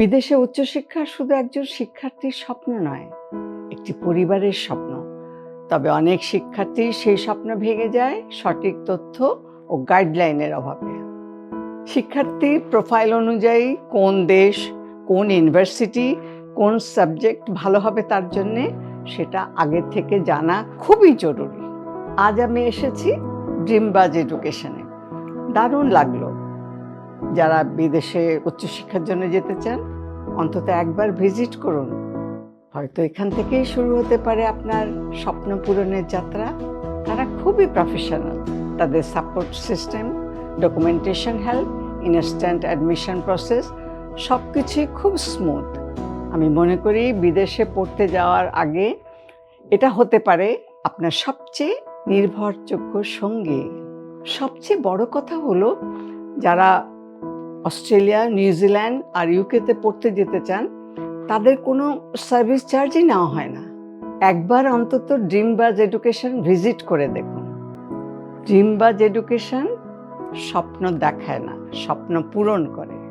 বিদেশে উচ্চশিক্ষা শুধু একজন শিক্ষার্থীর স্বপ্ন নয়, একটি পরিবারের স্বপ্ন। তবে অনেক শিক্ষার্থী সেই স্বপ্ন ভেঙে যায় সঠিক তথ্য ও গাইডলাইনের অভাবে। শিক্ষার্থীর প্রোফাইল অনুযায়ী কোন দেশ, কোন ইউনিভার্সিটি কোন সাবজেক্ট ভালো হবে তার জন্যে সেটা আগে থেকে জানা খুবই জরুরি। আজ আমি এসেছি ড্রিমবাজ এডুকেশনে দারুণ লাগল। যারা বিদেশে উচ্চশিক্ষার জন্য যেতে চান, অন্তত একবার ভিজিট করুন। হয়তো এখান থেকেই শুরু হতে পারে আপনার স্বপ্ন পূরণের যাত্রা। তারা খুবই প্রফেশনাল তাদের support system documentation help instant admission process সব কিছুই খুব স্মুথ আমি মনে করি বিদেশে পড়তে যাওয়ার আগে এটা হতে পারে আপনার সবচেয়ে নির্ভরযোগ্য সঙ্গী। সবচেয়ে বড় কথা হলো, যারা অস্ট্রেলিয়া নিউজিল্যান্ড আর ইউকেতে পড়তে যেতে চান, তাদের কোনো সার্ভিস চার্জই নেওয়া হয় না। একবার অন্তত ড্রিম ড্রিমবাজ এডুকেশন ভিজিট করে দেখুন। ড্রিম ড্রিমবাজ এডুকেশন স্বপ্ন দেখায় না, স্বপ্ন পূরণ করে।